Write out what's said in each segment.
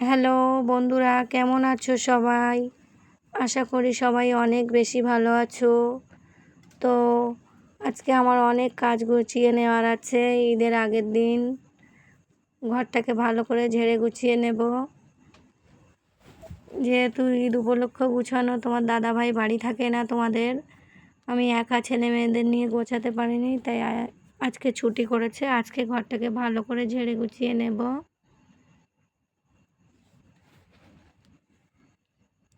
Hello বন্ধুরা, কেমন আছো সবাই? আশা করি সবাই অনেক বেশি ভালো আছো। তো আজকে আমার অনেক কাজ গুছিয়ে নেওয়ার আছে, ঈদের আগের দিন। ঘরটাকে ভালো করে ঝেড়ে গুছিয়ে নেব। যেহেতু ঈদ উপলক্ষ গুছানো, তোমার দাদা ভাই বাড়ি থাকে না তোমাদের। আমি একা ছেলে মেয়েদের নিয়ে গোছাতে পারিনি, তাই আজকে ছুটি করেছে, আজকে ঘরটাকে ভালো করে ঝেড়ে গুছিয়ে নেব।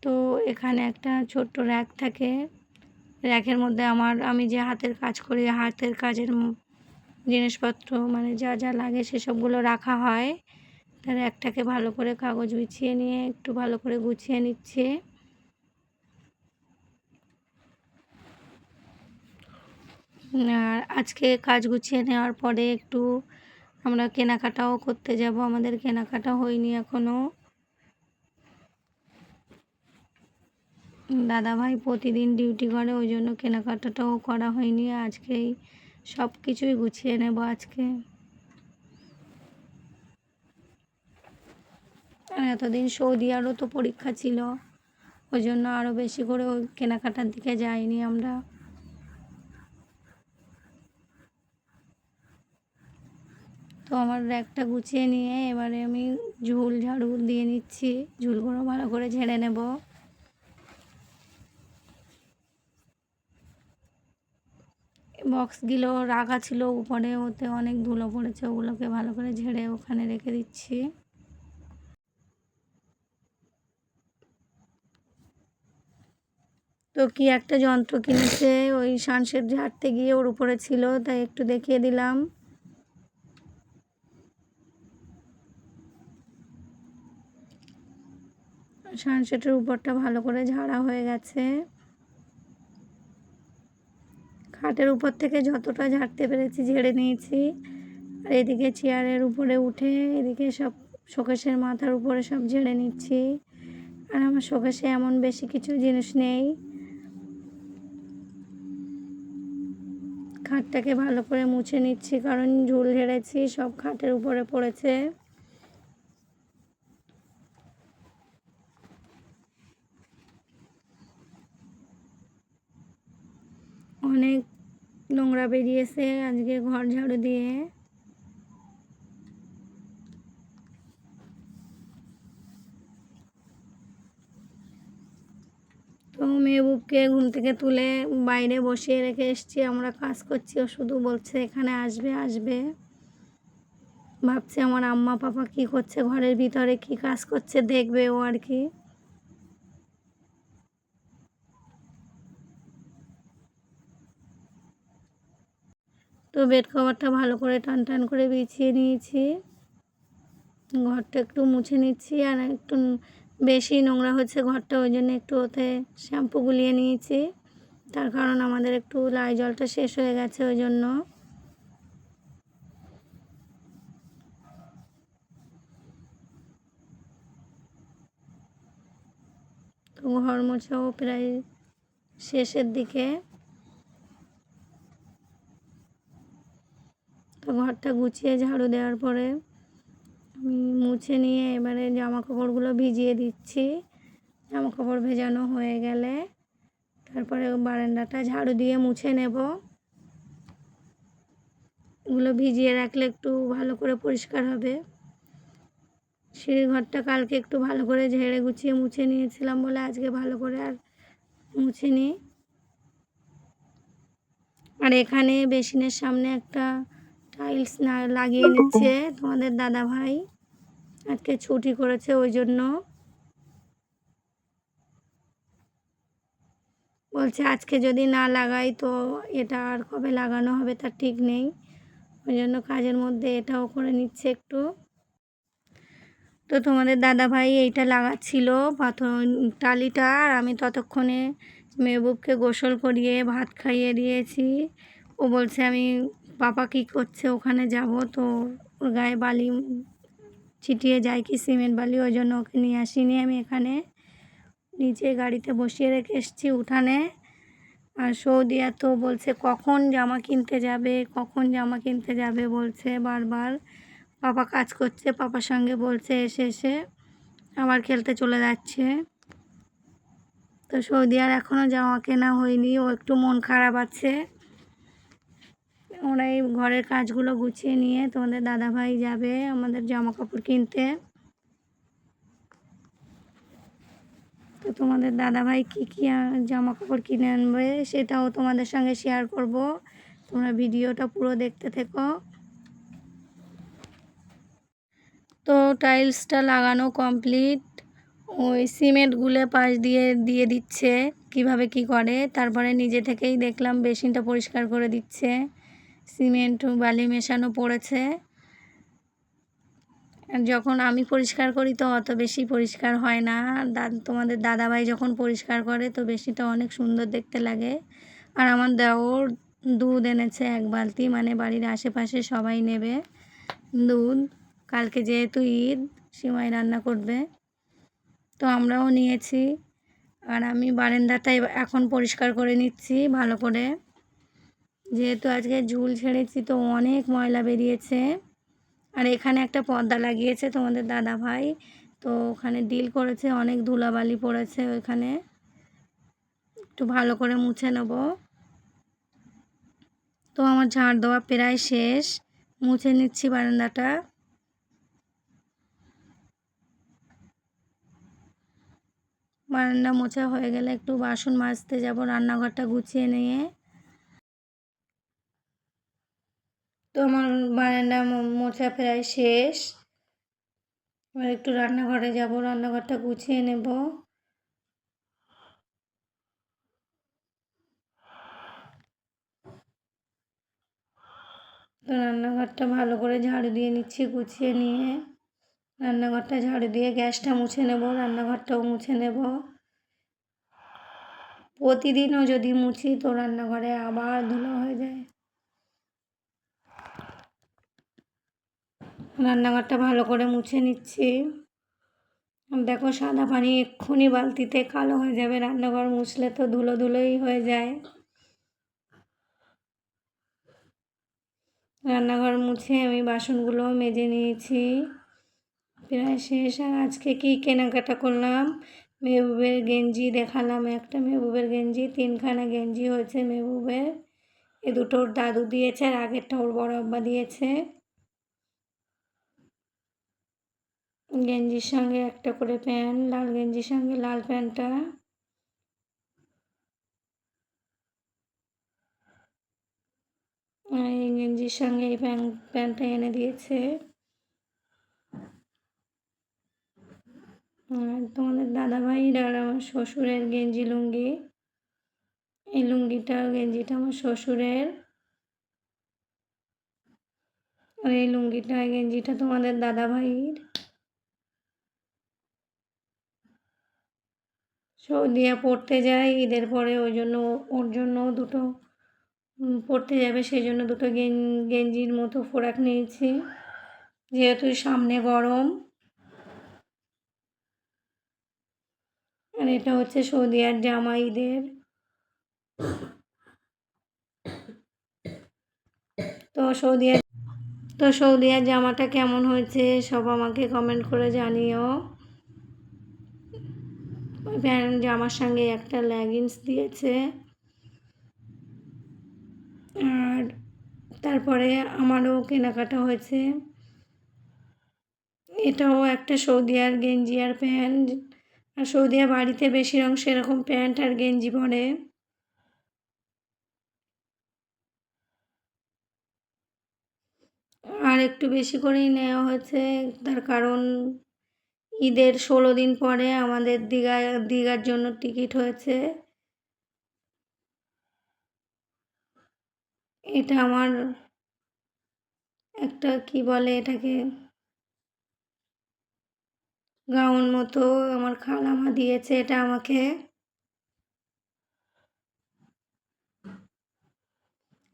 তো এখানে একটা ছোট্ট র্যাক থাকে। র্যাকের মধ্যে আমার, আমি যে হাতের কাজ করি, হাতের কাজের জিনিসপত্র মানে যা যা লাগে সেসবগুলো রাখা হয়। তার একটাকে ভালো করে কাগজ বিছিয়ে নিয়ে, একটু ভালো করে গুছিয়ে নিচ্ছে। আর আজকে কাজ গুছিয়ে নেওয়ার পরে একটু আমরা কেনাকাটাও করতে যাব। আমাদের কেনাকাটা হয়নি এখনও দাদাভাই প্রতিদিন ডিউটি করে, ওই জন্য কেনাকাটাটাও করা হয়নি। আজকেই সব কিছুই গুছিয়ে নেব আজকে। আর এতদিন সৌদি আরও তো পরীক্ষা ছিল, ওই জন্য আরও বেশি করে ওই কেনাকাটার দিকে যাইনি আমরা। তো আমার র্যাকটা গুছিয়ে নিয়ে এবারে আমি ঝুল ঝাড়ু দিয়ে নিচ্ছি, ঝুলগুলো ভালো করে ঝেড়ে নেব। বক্সগুলো রাখা ছিল উপরে, ওতে অনেক ধুলো পড়েছে, ওগুলোকে ভালো করে ঝেড়ে ওখানে রেখে দিচ্ছি। তো কি একটা যন্ত্র কিনেছে, ওই সানসেট ঝাড়তে গিয়ে ওর উপরে ছিল, তাই একটু দেখিয়ে দিলাম। সানসেটের উপরটা ভালো করে ঝাড়া হয়ে গেছে। খাটের উপর থেকে যতটা ঝাড়তে পেরেছি ঝেড়ে নিয়েছি। আর এদিকে চেয়ারের উপরে উঠে এদিকে সব শোকেশের মাথার উপরে সব ঝেড়ে নিচ্ছি। আর আমার শোকেশে এমন বেশি কিছু জিনিস নেই। খাটটাকে ভালো করে মুছে নিচ্ছি, কারণ ঝুল ঝেড়েছি, সব খাটের উপরে পড়েছে। অনেক নোংরা বেরিয়েছে আজকে ঘর ঝাড়ু দিয়ে। তো মেহবুবকে ঘুম থেকে তুলে বাইরে বসিয়ে রেখে এসছি, আমরা কাজ করছি, ও শুধু বলছে এখানে আসবে আসবে। ভাবছে আমার আম্মা, পাপা কি করছে, ঘরের ভিতরে কি কাজ করছে, দেখবে ও আর কি। তো বেড কভারটা ভালো করে টান টান করে বিছিয়ে নিয়েছি। ঘরটা একটু মুছে নিচ্ছি আর একটু বেশি নোংরা হচ্ছে ঘরটা, ওই জন্য একটু ওতে শ্যাম্পু গুলিয়ে নিয়েছি। তার কারণ আমাদের একটু লাই জলটা শেষ হয়ে গেছে, ওই জন্য। তো ঘর মোছাও প্রায় শেষের দিকে তো ঘরটা গুছিয়ে ঝাড়ু দেওয়ার পরে আমি মুছে নিয়ে এবারে জামা কাপড়গুলো ভিজিয়ে দিচ্ছি। জামা কাপড় ভেজানো হয়ে গেলে তারপরে বারান্দাটা ঝাড়ু দিয়ে মুছে নেব। এগুলো ভিজিয়ে রাখলে একটু ভালো করে পরিষ্কার হবে। সিঁড়ি ঘরটা কালকে একটু ভালো করে ঝেড়ে গুছিয়ে মুছে নিয়েছিলাম বলে আজকে ভালো করে আর মুছে নিই আর এখানে বেসিনের সামনে একটা টাইলস না লাগিয়ে নিচ্ছে তোমাদের দাদা ভাই আজকে ছুটি করেছে ওই জন্য। বলছে আজকে যদি না লাগাই তো এটা আর কবে লাগানো হবে তার ঠিক নেই। ওই জন্য কাজের মধ্যে এটাও করে নিচ্ছে একটু। তো তোমাদের দাদা ভাই এইটা লাগাচ্ছিল পাথর, টালিটা আর আমি ততক্ষণে মেহবুবকে গোসল করিয়ে, ভাত খাইয়ে দিয়েছি। ও বলছে আমি পাপা কী করছে, ওখানে যাব তো ওর গায়ে বালি ছিটিয়ে যায় কি, সিমেন্ট বালি, ওই জন্য ওকে নিয়ে আসিনি আমি এখানে। নিচে গাড়িতে বসিয়ে রেখে এসেছি উঠানে। আর সৌদিয়া তো বলছে, কখন জামা কিনতে যাবে, কখন জামা কিনতে যাবে? বলছে বারবার। পাপা কাজ করছে, পাপার সঙ্গে বলছে, এসে এসে আবার খেলতে চলে যাচ্ছে। তো সৌদি আর এখনও জামা কেনা হয়নি, ও একটু মন খারাপ আছে। ওরা এই ঘরের কাজগুলো গুছিয়ে নিয়ে তোমাদের দাদাভাই যাবে আমাদের জামা কাপড় কিনতে। তো তোমাদের দাদাভাই কী কী জামা কাপড় কিনে আনবে সেটাও তোমাদের সঙ্গে শেয়ার করব। তোমরা ভিডিওটা পুরো দেখতে থেকো। তো টাইলসটা লাগানো কমপ্লিট ওই সিমেন্ট গুলে পাশ দিয়ে দিয়ে দিচ্ছে কীভাবে কি করে। তারপরে নিজে থেকেই দেখলাম বেসিনটা পরিষ্কার করে দিচ্ছে। সিমেন্ট বালি মেশানো পড়েছে। যখন আমি পরিষ্কার করি তো অত বেশি পরিষ্কার হয় না। তোমাদের দাদাভাই যখন পরিষ্কার করে তো বেশিটা অনেক সুন্দর দেখতে লাগে। আর আমার দেওর দুধ এনেছে এক বালতি মানে বাড়ির আশেপাশে সবাই নেবে দুধ। কালকে যেহেতু ঈদ, সিমাই রান্না করবে। তো আমরাও নিয়েছি। আর আমি বারান্দাটাই এখন পরিষ্কার করে নিচ্ছি ভালো করে। যেহেতু আজকে ঝুল ছেড়েছি, তো অনেক ময়লা বেরিয়েছে। আর এখানে একটা পর্দা লাগিয়েছে তোমাদের দাদা ভাই। তো ওখানে ডিল করেছে, অনেক ধুলাবালি পড়েছে ওইখানে। একটু ভালো করে মুছে নেব। তো আমার ঝাড় দেওয়া প্রায় শেষ। মুছে নিচ্ছি বারান্দাটা। বারান্দা মোছা হয়ে গেলে একটু বাসন মাজতে যাব, রান্নাঘরটা গুছিয়ে নিয়ে। তো আমার বারান্দা মোছা প্রায় শেষ। এবার একটু রান্নাঘরে যাব, রান্নাঘরটা গুছিয়ে নেব। তো রান্নাঘরটা ভালো করে ঝাড়ু দিয়ে নিচ্ছি, গুছিয়ে নিয়ে। রান্নাঘরটা ঝাড়ু দিয়ে গ্যাসটা মুছে নেব, রান্নাঘরটাও মুছে নেব। প্রতিদিনও যদি মুছি তো রান্নাঘরে আবার ধুলো হয়ে যায়। রান্নাঘরটা ভালো করে মুছে নিচ্ছি। দেখো সাদা পানি এক্ষুনি বালতিতে কালো হয়ে যাবে, রান্নাঘর মুছলে তো ধুলো ধুলোই হয়ে যায়। রান্নাঘর মুছে আমি বাসনগুলো মেজে নিয়েছি। প্রায় শেষ। আর আজকে কী কেনাকাটা করলাম? মেহবুবের গেঞ্জি দেখালাম, একটা মেহবুবের গেঞ্জি, তিনখানা গেঞ্জি হয়েছে মেহবুবের। এ দুটোর দাদু দিয়েছে আর আগেরটা ওর বড় আব্বা দিয়েছে। গেঞ্জির সঙ্গে একটা করে প্যান্ট, লাল গেঞ্জির সঙ্গে লাল প্যান্টটা। এই গেঞ্জির সঙ্গে এই প্যান্ট প্যান্টটা এনে দিয়েছে। আর তোমাদের দাদাভাইর আর আমার শ্বশুরের গেঞ্জি লুঙ্গি। এই লুঙ্গিটা গেঞ্জিটা আমার শ্বশুরের। আর এই লুঙ্গিটা গেঞ্জিটা তোমাদের দাদাভাইয়ের। সৌদিয়া পড়তে যায় ঈদের পরে ওই জন্য, ওর জন্য দুটো পড়তে যাবে। সেই জন্য দুটো গেঞ্জির মতো ফোরাক নিয়েছি। যেহেতু সামনে গরম। আর এটা হচ্ছে সৌদিয়ার জামা ঈদের। তো সৌদিয়ার তো সৌদিয়ার জামাটা কেমন হয়েছে সব আমাকে কমেন্ট করে জানিও। ওই প্যান্ট জামার সঙ্গে একটা লেগিংস দিয়েছে। আর তারপরে আমারও কেনাকাটা হয়েছে। এটাও একটা সৌদি আর গেঞ্জি আর প্যান্ট। আর সৌদিয়া বাড়িতে বেশির অংশ এরকম প্যান্ট আর গেঞ্জি পরে। আর একটু বেশি করেই নেওয়া হয়েছে, তার কারণ ঈদের ষোলো দিন পরে আমাদের দীঘা, দীঘার জন্য টিকিট হয়েছে। এটা আমার একটা কি বলে এটাকে? গাউন মতো আমার খালামা দিয়েছে, এটা আমাকে।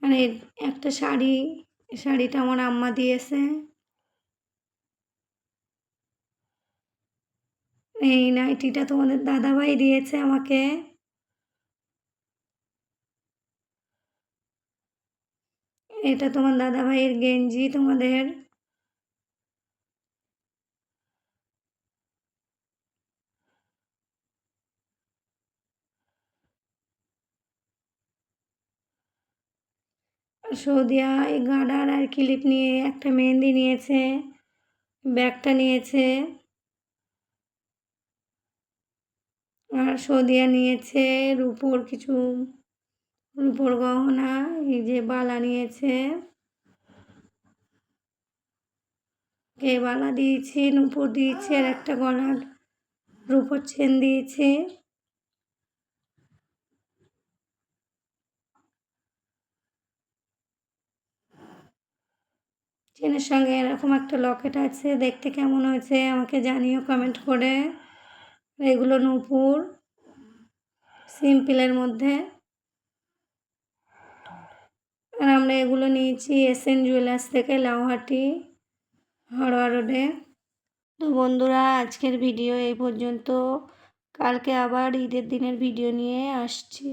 মানে একটা শাড়ি, শাড়িটা আমার আম্মা দিয়েছে। এই নাইটিটা তোমাদের দাদাভাই দিয়েছে আমাকে। এটা তোমার দাদাভাইয়ের গেঞ্জি তোমাদের। সৌদিয়া এই গার্ডার আর ক্লিপ নিয়ে একটা মেহেন্দি নিয়েছে, ব্যাগটা নিয়েছে। সৌদিয়া নিয়েছে, রুপোর কিছু, রুপোর গহনা, এই যে বালা নিয়েছে। কে বালা দিয়েছি? নুপুর দিয়েছে, আর একটা গলার রুপোর চেন দিয়েছে। চেনের সঙ্গে এরকম একটা লকেট আছে, দেখতে কেমন হয়েছে আমাকে জানিও কমেন্ট করে। এগুলো নূপুর সিম্পলের মধ্যে। আর আমরা এগুলো নিয়েছি এসএন জুয়েলার্স থেকে, লাউহাটি, হাওড়া রোডে। তো বন্ধুরা, আজকের ভিডিও এই পর্যন্ত। কালকে আবার ঈদের দিনের ভিডিও নিয়ে আসছি।